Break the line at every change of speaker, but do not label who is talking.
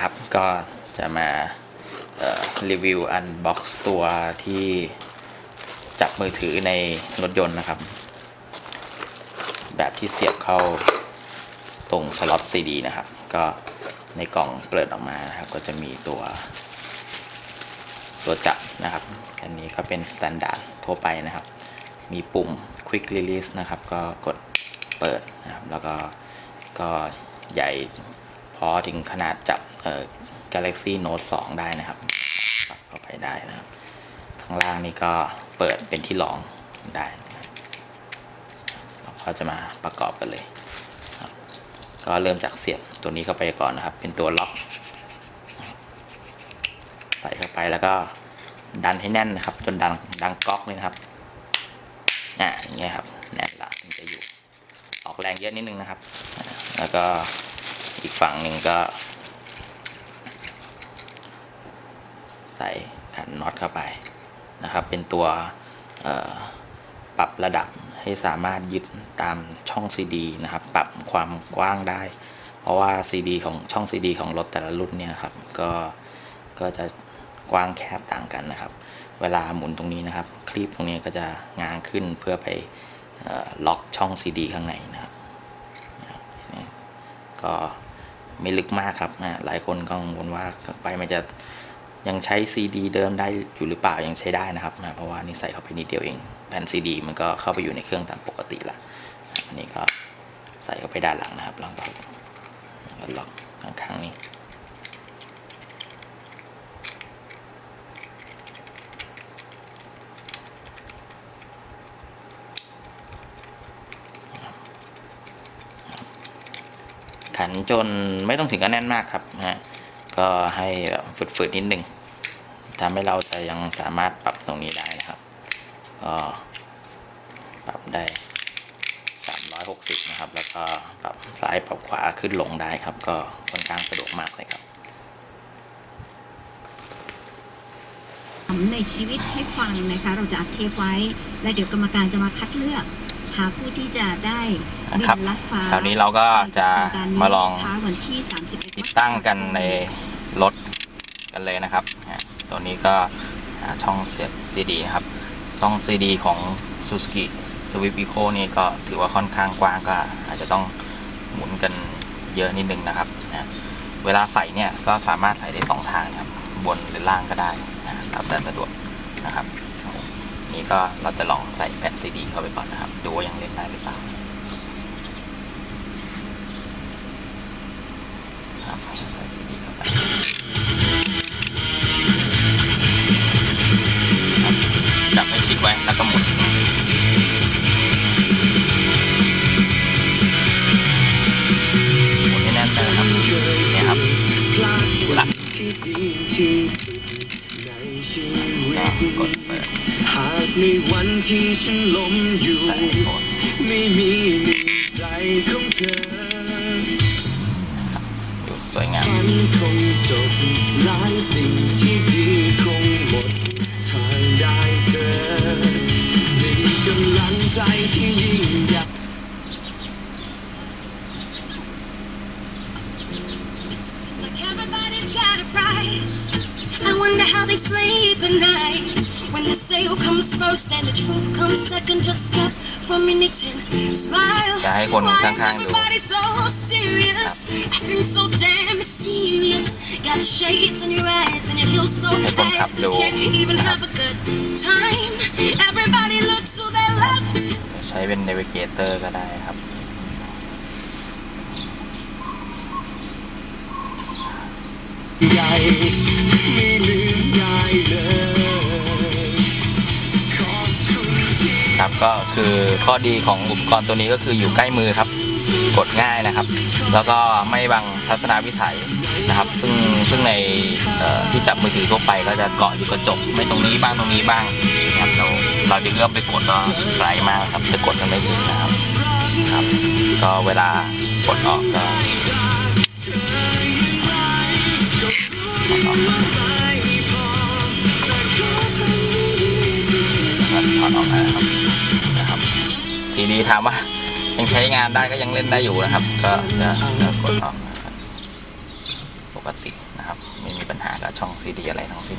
ครับ ก็จะมารีวิวอันบ็อกซ์ตัวที่จับมือถือในรถยนต์นะครับ แบบที่เสียบเข้าตรงสล็อต CD นะครับ ก็ในกล่องเปิดออกมานะครับ ก็จะมีตัว ตัวจับนะครับ อันนี้ก็เป็นสแตนดาร์ดทั่วไปนะครับ มีปุ่ม Quick Release นะครับ ก็กดเปิดนะครับ แล้วก็ก็ใหญ่พอถึงขนาดจับ Galaxy Note 2 ได้นะครับปรับเข้าไปได้นะครับข้างล่างนี่ก็เปิดเป็นที่รองได้เราก็จะมาประกอบกันเลยก็เริ่มจากเสียบตัวนี้เข้าไปก่อนนะครับ เป็นตัวล็อก ใส่เข้าไปแล้วก็ดันให้แน่นนะครับ จนดังดังก๊อกเลยนะครับอ่าอย่างเงี้ยครับแน่นละถึงจะอยู่ ออกแรงเยอะนิดนึงนะครับ แล้วก็อีกฝั่งหนึ่งก็ ใส่ขันน็อตเข้าไปนะครับ เป็นตัวปรับระดับให้สามารถยึดตามช่อง CD นะครับ ปรับความกว้างได้ เพราะว่า CD ของช่อง CD ของรถแต่ละรุ่นเนี่ยครับ ก็ก็จะกว้างแคบต่างกันนะครับ เวลาหมุนตรงนี้นะครับ คลิปตรงนี้ก็จะง้างขึ้นเพื่อไปออล็อกช่อง CD ข้างในนะครับก็ไม่ลึกมากครับนะหลายคนกังวลว่าไปมันจะ ยังใช้ CD เดิมได้อยู่หรือเปล่ายังใช้ได้นะครับนะเพราะว่านี่ใส่เข้าไปนิดเดียวเองแผ่น CD มันก็เข้าไปอยู่ในเครื่องตามปกติละอันนี้ก็ใส่เข้าไปด้านหลังนะครับล้วก็แล้วล็อกข้างๆนี้ขันจนไม่ต้องถึงกับแน่นมากครับนะฮะ ก็ให้แบบฝืดๆนิดนึงทำให้เราจะยังสามารถปรับตรงนี้ได้นะครับก็ปรับได้ 360 นะครับ แล้วก็ปรับซ้ายปรับขวาขึ้นลงได้ครับ ก็ค่อนข้างสะดวกมากเลยครับ
ในชีวิตให้ฟังนะคะ เราจะอัดเทปไว้ และเดี๋ยวกรรมการจะมาคัดเลือกหาผู้ที่จะได้บิ
นะครับ
นลัดฟ้า
คราวนี้เราก็จะมาลอง
ในโครกรนี้นะคะวันที่31
ติดตั้งกันใน รถกันเลยนะครับ ตัวนี้ก็ช่องเสียบ CD นะครับ ช่อง CD ของ Suzuki Swift Eco นี่ก็ถือว่าค่อนข้างกว้างก็อาจจะต้องหมุนกันเยอะนิดนึงนะครับนะเวลาใส่เนี่ยก็สามารถใส่ได้สองทางนะครับ บนหรือล่างก็ได้นะแล้วแต่สะดวกนะครับ นี่ก็เราจะลองใส่แผ่น CD เข้าไปก่อนนะครับ ดูว่ายังเล่นได้หรือเปล่าครับใส่ CD เข้าไป ก็กดเปิด
หากในวันที่ฉันล้มอยู่ ไม่มีในใจของเธอ
สวยงาม
ฝันคงจบหลายสิ่งที่ดีคงหมดทางได้เจอมีกำลังใจที่ยิ่ง
they sleep at night. When the sale comes first and the truth comes second, just step from anything. Smile.
จะให้คน
Why is
ข้างๆดู
everybody so serious? Acting so damn mysterious. Got shades on your eyes and your heels so
ให้คนขับ
high.
ดู
You can't even have a good time. Everybody looks to their left.
ใช้เป็น Navigator ก็ได้ครับ
ใหญ่ไม่ลืมได้เลยขอบคุณที่
ครับก็คือข้อดีของอุปกรณ์ตัวนี้ก็คืออยู่ใกล้มือครับ กดง่ายนะครับ แล้วก็ไม่บังทัศนวิสัยนะครับ ซึ่งซึ่งในเอ่อที่จับมือถือทั่วไปก็จะเกาะอยู่กระจกไม่ตรงนี้บ้างตรงนี้บ้างนะครับเราเราจะเอื้อมไปกดก็ไกลมากครับจะกดมันไม่ถึงนะครับครับ ก็เวลากดออกก็ีถามว่ายังใช้งานได้ก็ยังเล่นได้อยู่นะครับ ก็จะกดออกปกตินะครับ ไม่มีปัญหากับช่องซีดีอะไรทั้งสิ้น